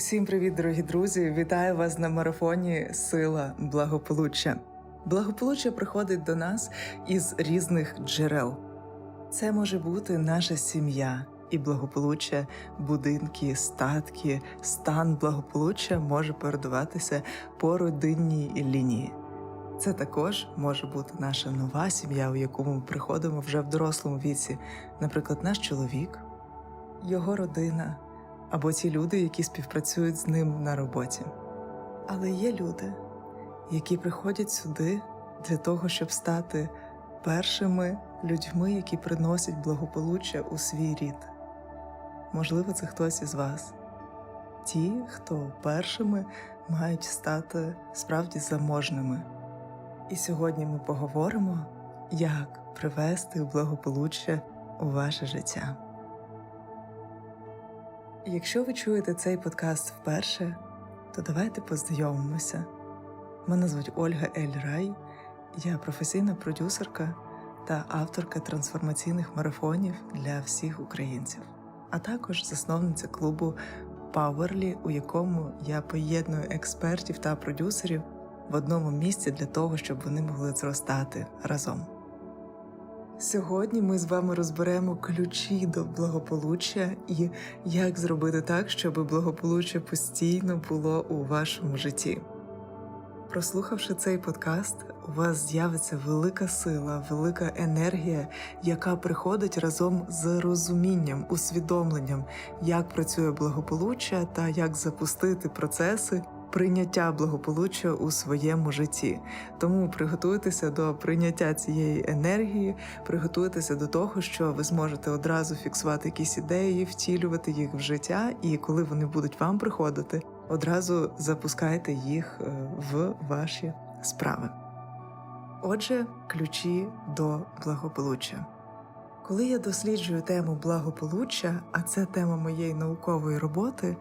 Усім привіт, дорогі друзі! Вітаю вас на марафоні Сила благополуччя. Благополуччя приходить до нас із різних джерел. Це може бути наша сім'я і благополуччя, будинки, статки, стан благополуччя може передаватися по родинній лінії. Це також може бути наша нова сім'я, у яку ми приходимо вже в дорослому віці, наприклад, наш чоловік, його родина або ті люди, які співпрацюють з ним на роботі. Але є люди, які приходять сюди для того, щоб стати першими людьми, які приносять благополуччя у свій рід. Можливо, це хтось із вас. Ті, хто першими мають стати справді заможними. І сьогодні ми поговоримо, як привести благополуччя у ваше життя. Якщо ви чуєте цей подкаст вперше, то давайте познайомимося. Мене звуть Ольга Ель Рай, я професійна продюсерка та авторка трансформаційних марафонів для всіх українців, а також засновниця клубу Powerly, у якому я поєдную експертів та продюсерів в одному місці для того, щоб вони могли зростати разом. Сьогодні ми з вами розберемо ключі до благополуччя і як зробити так, щоб благополуччя постійно було у вашому житті. Прослухавши цей подкаст, у вас з'явиться велика сила, велика енергія, яка приходить разом з розумінням, усвідомленням, як працює благополуччя та як запустити процеси прийняття благополуччя у своєму житті. Тому приготуйтеся до прийняття цієї енергії, приготуйтеся до того, що ви зможете одразу фіксувати якісь ідеї, втілювати їх в життя, і коли вони будуть вам приходити, одразу запускайте їх е, в ваші справи. Отже, ключі до благополуччя. Коли я досліджую тему благополуччя, а це тема моєї наукової роботи,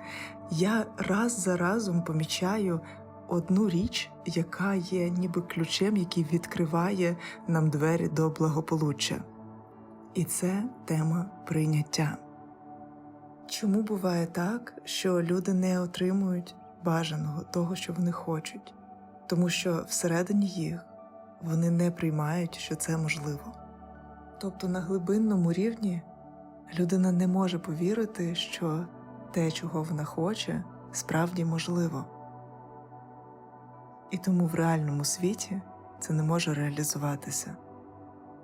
я раз за разом помічаю одну річ, яка є ніби ключем, який відкриває нам двері до благополуччя. І це тема прийняття. Чому буває так, що люди не отримують бажаного того, що вони хочуть, тому що всередині їх вони не приймають, що це можливо. Тобто на глибинному рівні людина не може повірити, що те, чого вона хоче, справді можливо. І тому в реальному світі це не може реалізуватися.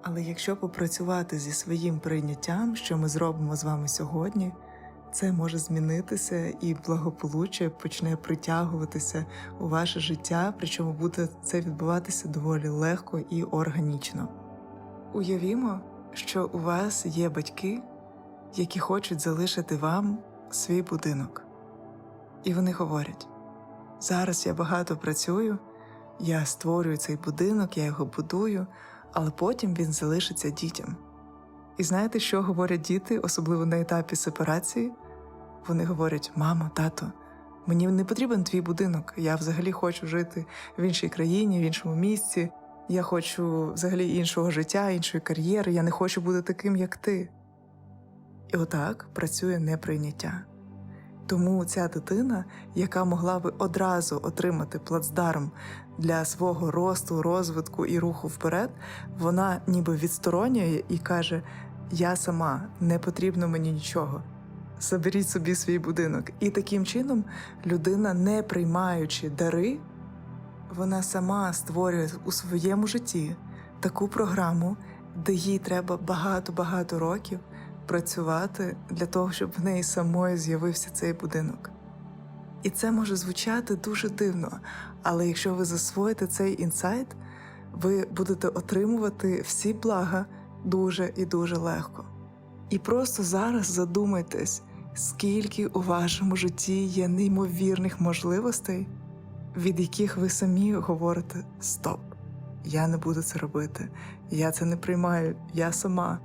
Але якщо попрацювати зі своїм прийняттям, що ми зробимо з вами сьогодні, це може змінитися і благополуччя почне притягуватися у ваше життя, причому буде це відбуватися доволі легко і органічно. Уявімо, що у вас є батьки, які хочуть залишити вам свій будинок. І вони говорять: зараз я багато працюю, я створюю цей будинок, я його будую, але потім він залишиться дітям. І знаєте, що говорять діти, особливо на етапі сепарації? Вони говорять: мамо, тато, мені не потрібен твій будинок, я взагалі хочу жити в іншій країні, в іншому місці. Я хочу взагалі іншого життя, іншої кар'єри, я не хочу бути таким, як ти. І отак працює неприйняття. Тому ця дитина, яка могла би одразу отримати плацдарм для свого росту, розвитку і руху вперед, вона ніби відсторонює і каже: Я сама, не потрібно мені нічого. Заберіть собі свій будинок. І таким чином людина, не приймаючи дари, вона сама створює у своєму житті таку програму, де їй треба багато-багато років працювати для того, щоб в неї самої з'явився цей будинок. І це може звучати дуже дивно, але якщо ви засвоїте цей інсайт, ви будете отримувати всі блага дуже і дуже легко. І просто зараз задумайтесь, скільки у вашому житті є неймовірних можливостей, від яких ви самі говорите Стоп, я не буду це робити, я це не приймаю, я сама.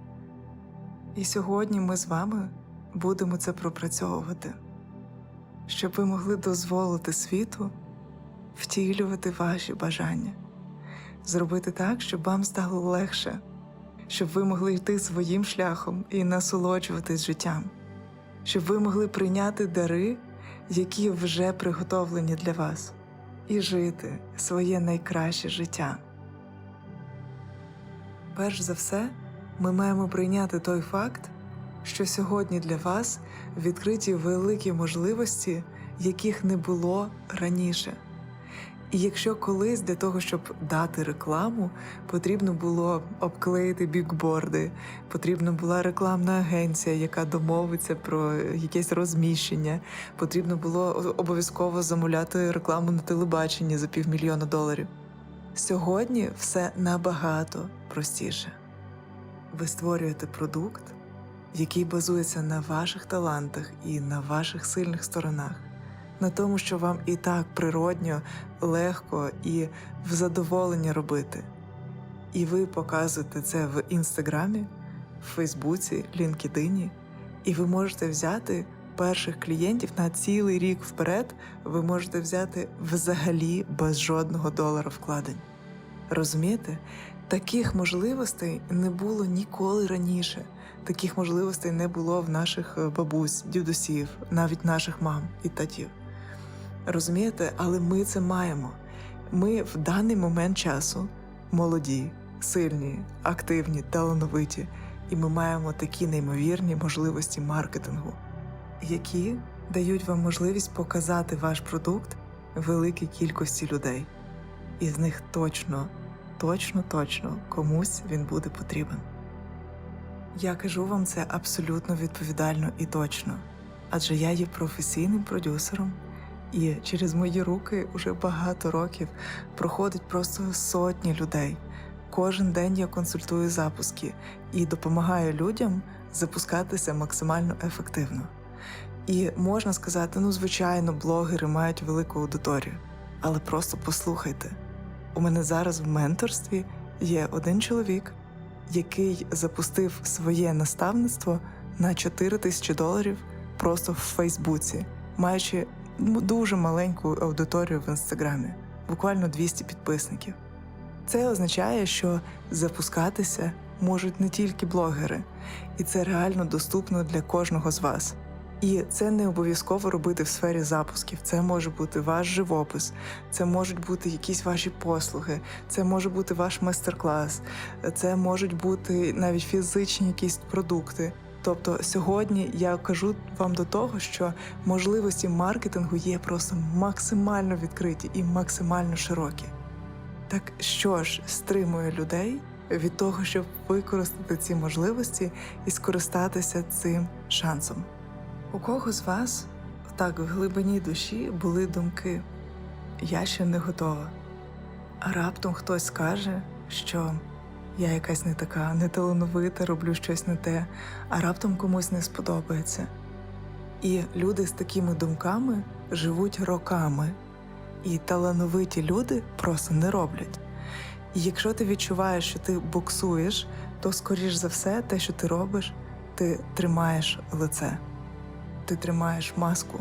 І сьогодні ми з вами будемо це пропрацьовувати, щоб ви могли дозволити світу втілювати ваші бажання, зробити так, щоб вам стало легше, щоб ви могли йти своїм шляхом і насолоджуватись життям, щоб ви могли прийняти дари, які вже приготовлені для вас, і жити своє найкраще життя. Перш за все, ми маємо прийняти той факт, що сьогодні для вас відкриті великі можливості, яких не було раніше. І якщо колись для того, щоб дати рекламу, потрібно було обклеїти бікборди, потрібна була рекламна агенція, яка домовиться про якесь розміщення, потрібно було обов'язково замовляти рекламу на телебаченні за півмільйона доларів. Сьогодні все набагато простіше. Ви створюєте продукт, який базується на ваших талантах і на ваших сильних сторонах, на тому, що вам і так природньо, легко і в задоволення робити. І ви показуєте це в інстаграмі, в Фейсбуці, LinkedIn, і ви можете взяти перших клієнтів на цілий рік вперед. Ви можете взяти взагалі без жодного долара вкладень. Розумієте, таких можливостей не було ніколи раніше. Таких можливостей не було в наших е, бабусь, дідусів, навіть наших мам і татів. Розумієте, але ми це маємо. Ми в даний момент часу молоді, сильні, активні, талановиті, і ми маємо такі неймовірні можливості маркетингу, які дають вам можливість показати ваш продукт великій кількості людей. І з них точно, точно, точно комусь він буде потрібен. Я кажу вам це абсолютно відповідально і точно, адже я є професійним продюсером, і через мої руки уже багато років проходить просто сотні людей. Кожен день я консультую запуски і допомагаю людям запускатися максимально ефективно. І можна сказати, ну звичайно, блогери мають велику аудиторію, але просто послухайте. У мене зараз в менторстві є один чоловік, який запустив своє наставництво на 4 тисячі доларів просто в Фейсбуці, маючи дуже маленьку аудиторію в інстаграмі, буквально 200 підписників. Це означає, що запускатися можуть не тільки блогери, і це реально доступно для кожного з вас. І це не обов'язково робити в сфері запусків. Це може бути ваш живопис, це можуть бути якісь ваші послуги, це може бути ваш майстер-клас, це можуть бути навіть фізичні якісь продукти. Тобто сьогодні я кажу вам до того, що можливості маркетингу є просто максимально відкриті і максимально широкі. Так що ж стримує людей від того, щоб використати ці можливості і скористатися цим шансом? У кого з вас так в глибині душі були думки Я ще не готова. А раптом хтось скаже, що я якась не така, неталановита, роблю щось не те, а раптом комусь не сподобається. І люди з такими думками живуть роками, і талановиті люди просто не роблять. І якщо ти відчуваєш, що ти буксуєш, то скоріш за все, те, що ти робиш, ти тримаєш лице ти тримаєш маску,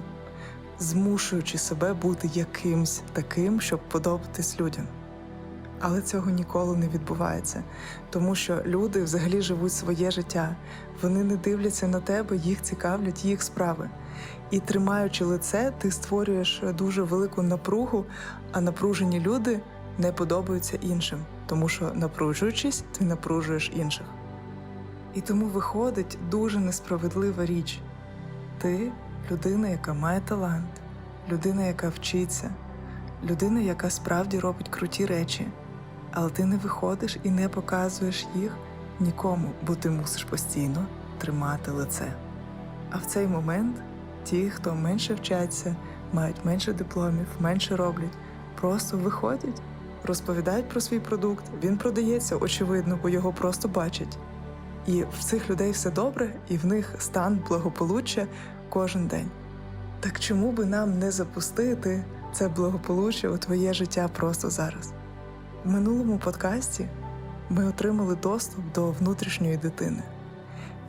змушуючи себе бути якимсь таким, щоб подобатись людям. Але цього ніколи не відбувається, тому що люди взагалі живуть своє життя, вони не дивляться на тебе, їх цікавлять їх справи. І тримаючи лице, ти створюєш дуже велику напругу, а напружені люди не подобаються іншим, тому що, напружуючись, ти напружуєш інших. І тому виходить дуже несправедлива річ. Ти людина, яка має талант, людина, яка вчиться, людина, яка справді робить круті речі, але ти не виходиш і не показуєш їх нікому, бо ти мусиш постійно тримати лице. А в цей момент ті, хто менше вчаться, мають менше дипломів, менше роблять, просто виходять, розповідають про свій продукт. Він продається, очевидно, бо його просто бачать. І в цих людей все добре, і в них стан благополуччя кожен день. Так чому би нам не запустити це благополуччя у твоє життя просто зараз? В минулому подкасті ми отримали доступ до внутрішньої дитини.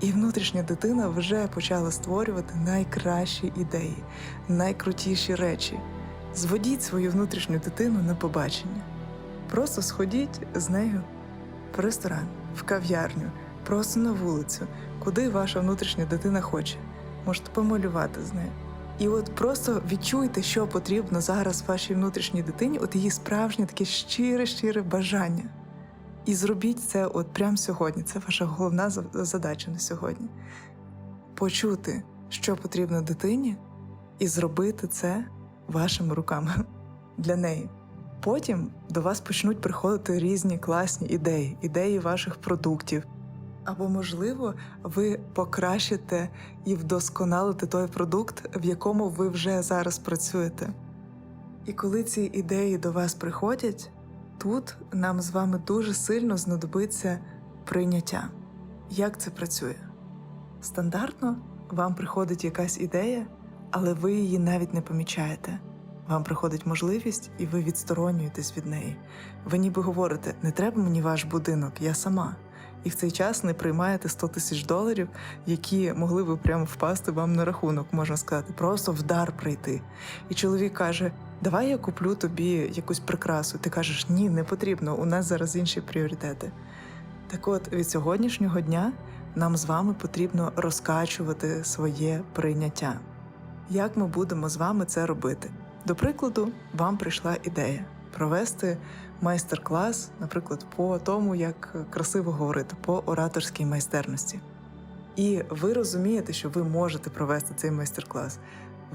І внутрішня дитина вже почала створювати найкращі ідеї, найкрутіші речі. Зводіть свою внутрішню дитину на побачення. Просто сходіть з нею в ресторан, в кав'ярню просто на вулицю, куди ваша внутрішня дитина хоче. Можете помалювати з нею. І от просто відчуйте, що потрібно зараз вашій внутрішній дитині, от її справжнє таке щире, щире бажання. І зробіть це от прямо сьогодні. Це ваша головна задача на сьогодні. Почути, що потрібно дитині, і зробити це вашими руками для неї. Потім до вас почнуть приходити різні класні ідеї, ідеї ваших продуктів. Або, можливо, ви покращите і вдосконалите той продукт, в якому ви вже зараз працюєте. І коли ці ідеї до вас приходять, тут нам з вами дуже сильно знадобиться прийняття. Як це працює? Стандартно вам приходить якась ідея, але ви її навіть не помічаєте. Вам приходить можливість, і ви відсторонюєтесь від неї. Ви ніби говорите: не треба мені ваш будинок, я сама. І в цей час не приймаєте 100 тисяч доларів, які могли би прямо впасти вам на рахунок, можна сказати, просто в дар прийти. І чоловік каже: Давай я куплю тобі якусь прикрасу. Ти кажеш, ні, не потрібно, у нас зараз інші пріоритети. Так от від сьогоднішнього дня нам з вами потрібно розкачувати своє прийняття. Як ми будемо з вами це робити? До прикладу, вам прийшла ідея провести майстер-клас, наприклад, по тому, як красиво говорити, по ораторській майстерності. І ви розумієте, що ви можете провести цей майстер-клас.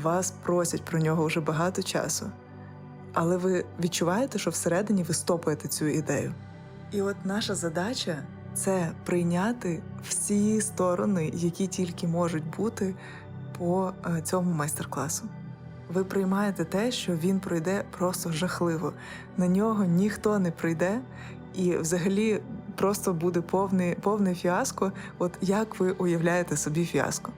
Вас просять про нього вже багато часу. Але ви відчуваєте, що всередині ви стопаєте цю ідею. І от наша задача це прийняти всі сторони, які тільки можуть бути по е, цьому майстер-класу. Ви приймаєте те, що він пройде просто жахливо. На нього ніхто не прийде, і взагалі просто буде повний, повне фіаско. От як ви уявляєте собі фіаско?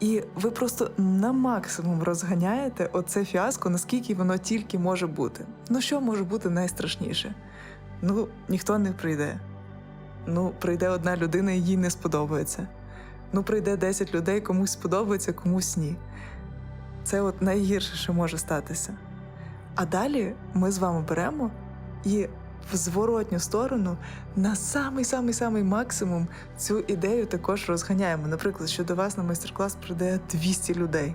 І ви просто на максимум розганяєте оце фіаско, наскільки воно тільки може бути. Ну що може бути найстрашніше? Ну, ніхто не прийде. Ну, прийде одна людина, і їй не сподобається. Ну, прийде 10 людей, комусь сподобається, комусь ні. Це от найгірше, що може статися. А далі ми з вами беремо і в зворотню сторону на самий самий самий максимум цю ідею також розганяємо. Наприклад, що до вас на майстер-клас прийде 200 людей,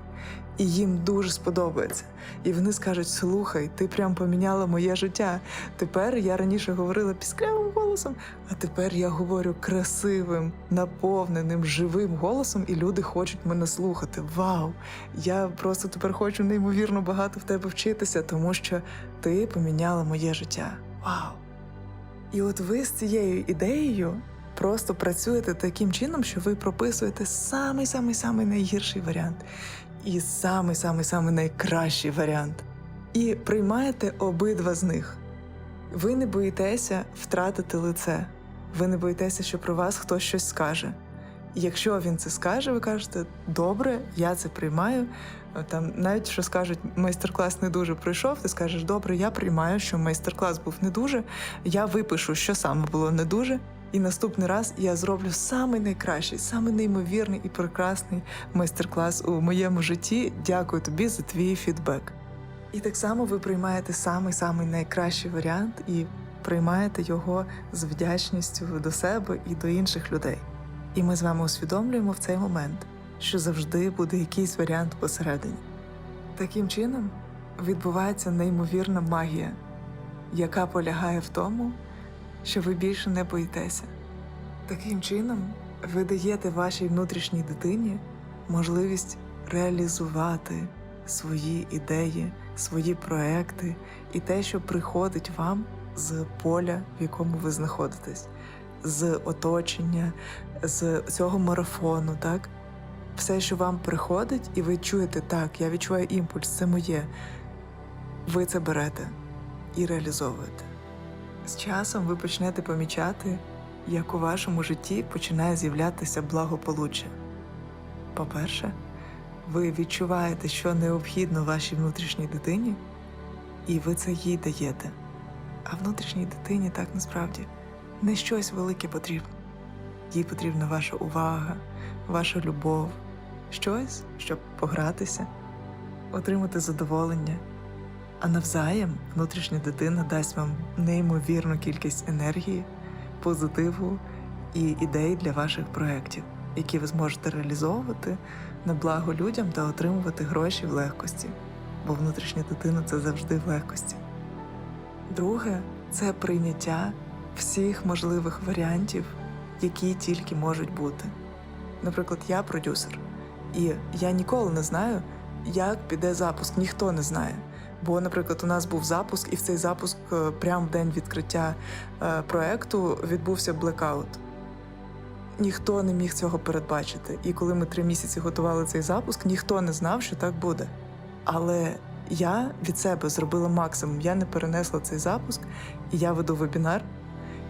і їм дуже сподобається. І вони скажуть: слухай, ти прям поміняла моє життя. Тепер я раніше говорила пісклявим голосом, а тепер я говорю красивим, наповненим, живим голосом, і люди хочуть мене слухати. Вау! Я просто тепер хочу неймовірно багато в тебе вчитися, тому що ти поміняла моє життя. Вау! І от ви з цією ідеєю просто працюєте таким чином, що ви прописуєте самий самий самий найгірший варіант і самий самий самий найкращий варіант. І приймаєте обидва з них. Ви не боїтеся втратити лице, ви не боїтеся, що про вас хтось щось скаже. Якщо він це скаже, ви кажете, добре, я це приймаю. Там навіть що скажуть, майстер-клас не дуже пройшов, ти скажеш, добре, я приймаю, що майстер-клас був не дуже. Я випишу, що саме було не дуже. І наступний раз я зроблю самий найкращий, самий неймовірний і прекрасний майстер-клас у моєму житті. Дякую тобі за твій фідбек. І так само ви приймаєте самий самий найкращий варіант і приймаєте його з вдячністю до себе і до інших людей. І ми з вами усвідомлюємо в цей момент, що завжди буде якийсь варіант посередині. Таким чином відбувається неймовірна магія, яка полягає в тому, що ви більше не боїтеся. Таким чином, ви даєте вашій внутрішній дитині можливість реалізувати свої ідеї, свої проекти і те, що приходить вам з поля, в якому ви знаходитесь, з оточення, з цього марафону, так? Все, що вам приходить, і ви чуєте, так, я відчуваю імпульс, це моє. Ви це берете і реалізовуєте. З часом ви почнете помічати, як у вашому житті починає з'являтися благополуччя. По-перше, ви відчуваєте, що необхідно вашій внутрішній дитині, і ви це їй даєте. А внутрішній дитині так насправді не щось велике потрібно. Їй потрібна ваша увага, ваша любов, щось, щоб погратися, отримати задоволення. А навзаєм внутрішня дитина дасть вам неймовірну кількість енергії, позитиву і ідей для ваших проєктів. які ви зможете реалізовувати на благо людям та отримувати гроші в легкості, бо внутрішня дитина це завжди в легкості. Друге це прийняття всіх можливих варіантів, які тільки можуть бути. Наприклад, я продюсер, і я ніколи не знаю, як піде запуск, ніхто не знає. Бо, наприклад, у нас був запуск, і в цей запуск е, прямо в день відкриття е, проекту відбувся блекаут. Ніхто не міг цього передбачити. І коли ми три місяці готували цей запуск, ніхто не знав, що так буде. Але я від себе зробила максимум. Я не перенесла цей запуск, і я веду вебінар.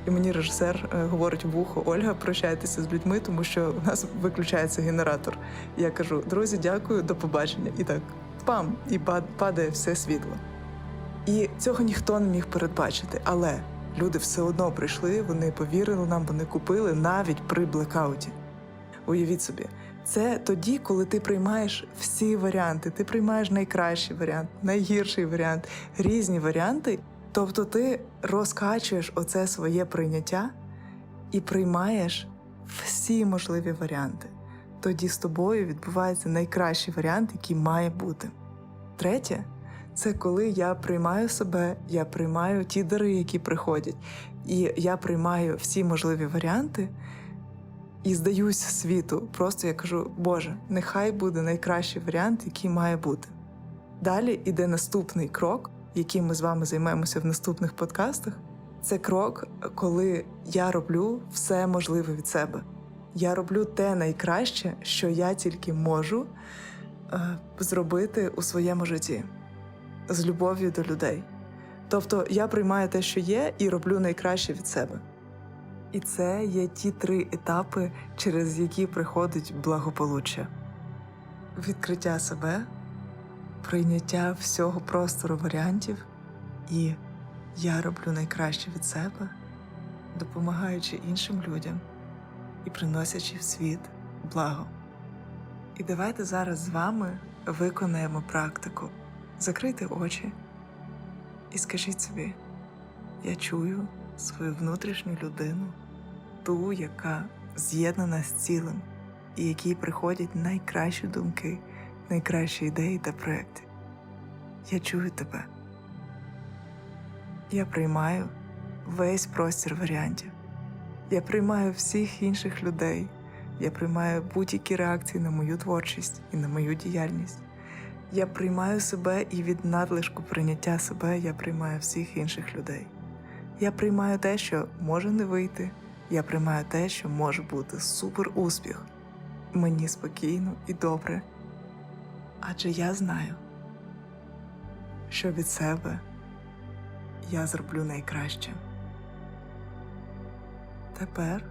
І мені режисер е, говорить в вухо Ольга, прощайтеся з людьми, тому що у нас виключається генератор. Я кажу: друзі, дякую, до побачення. І так, пам, і па- падає все світло. І цього ніхто не міг передбачити. Але люди все одно прийшли, вони повірили нам, вони купили навіть при блекауті. Уявіть собі, це тоді, коли ти приймаєш всі варіанти, ти приймаєш найкращий варіант, найгірший варіант, різні варіанти. Тобто ти розкачуєш оце своє прийняття і приймаєш всі можливі варіанти. Тоді з тобою відбувається найкращий варіант, який має бути. Третє це коли я приймаю себе, я приймаю ті дари, які приходять, і я приймаю всі можливі варіанти і здаюсь світу. Просто я кажу, Боже, нехай буде найкращий варіант, який має бути. Далі іде наступний крок, яким ми з вами займемося в наступних подкастах. Це крок, коли я роблю все можливе від себе. Я роблю те найкраще, що я тільки можу е, зробити у своєму житті з любов'ю до людей. Тобто я приймаю те, що є, і роблю найкраще від себе. І це є ті три етапи, через які приходить благополуччя: відкриття себе, прийняття всього простору варіантів, і я роблю найкраще від себе, допомагаючи іншим людям і приносячи в світ благо. І давайте зараз з вами виконаємо практику. Закрийте очі і скажіть собі: я чую свою внутрішню людину, ту, яка з'єднана з цілим, і якій приходять найкращі думки, найкращі ідеї та проекти. Я чую тебе. Я приймаю весь простір варіантів. Я приймаю всіх інших людей. Я приймаю будь-які реакції на мою творчість і на мою діяльність. Я приймаю себе і від надлишку прийняття себе я приймаю всіх інших людей. Я приймаю те, що може не вийти. Я приймаю те, що може бути супер успіх. Мені спокійно і добре. Адже я знаю, що від себе я зроблю найкраще. Тепер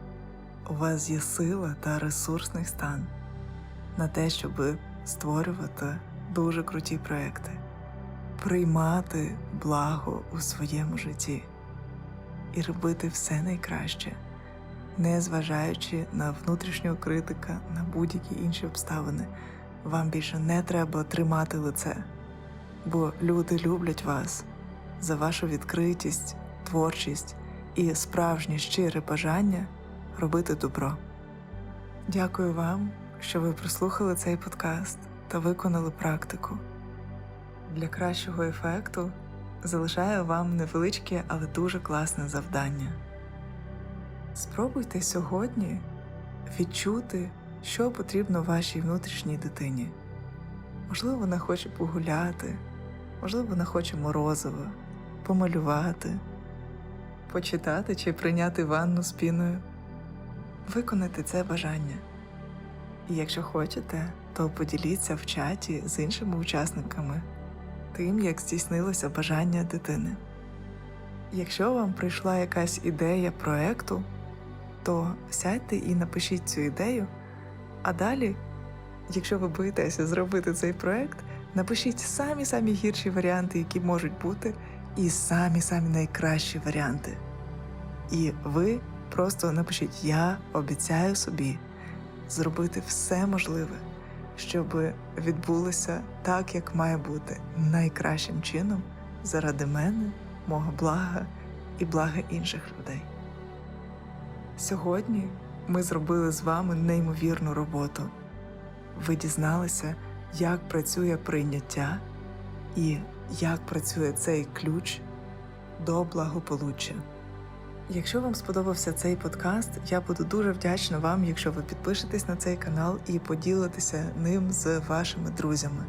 у вас є сила та ресурсний стан на те, щоб створювати дуже круті проекти, приймати благо у своєму житті і робити все найкраще, не зважаючи на внутрішнього критика, на будь-які інші обставини. Вам більше не треба тримати лице, бо люди люблять вас за вашу відкритість, творчість і справжнє щире бажання робити добро. Дякую вам, що ви прослухали цей подкаст та виконали практику. Для кращого ефекту залишаю вам невеличке, але дуже класне завдання. Спробуйте сьогодні відчути, що потрібно вашій внутрішній дитині. Можливо, вона хоче погуляти, можливо, вона хоче морозиво, помалювати, почитати чи прийняти ванну з піною. Виконайте це бажання. І якщо хочете, то поділіться в чаті з іншими учасниками тим, як здійснилося бажання дитини. Якщо вам прийшла якась ідея проекту, то сядьте і напишіть цю ідею, а далі, якщо ви боїтеся зробити цей проект, напишіть самі-самі гірші варіанти, які можуть бути, і самі-самі найкращі варіанти. І ви просто напишіть: Я обіцяю собі зробити все можливе, щоб відбулося так, як має бути, найкращим чином заради мене, мого блага і блага інших людей. Сьогодні ми зробили з вами неймовірну роботу. Ви дізналися, як працює прийняття і як працює цей ключ до благополуччя. Якщо вам сподобався цей подкаст, я буду дуже вдячна вам, якщо ви підпишетесь на цей канал і поділитеся ним з вашими друзями.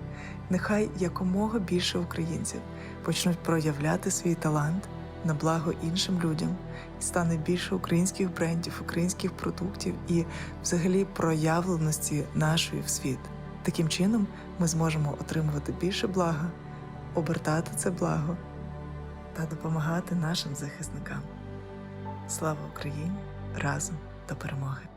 Нехай якомога більше українців почнуть проявляти свій талант на благо іншим людям, і стане більше українських брендів, українських продуктів і взагалі проявленості нашої в світ. Таким чином ми зможемо отримувати більше блага, обертати це благо та допомагати нашим захисникам. Слава Україні! Разом до перемоги!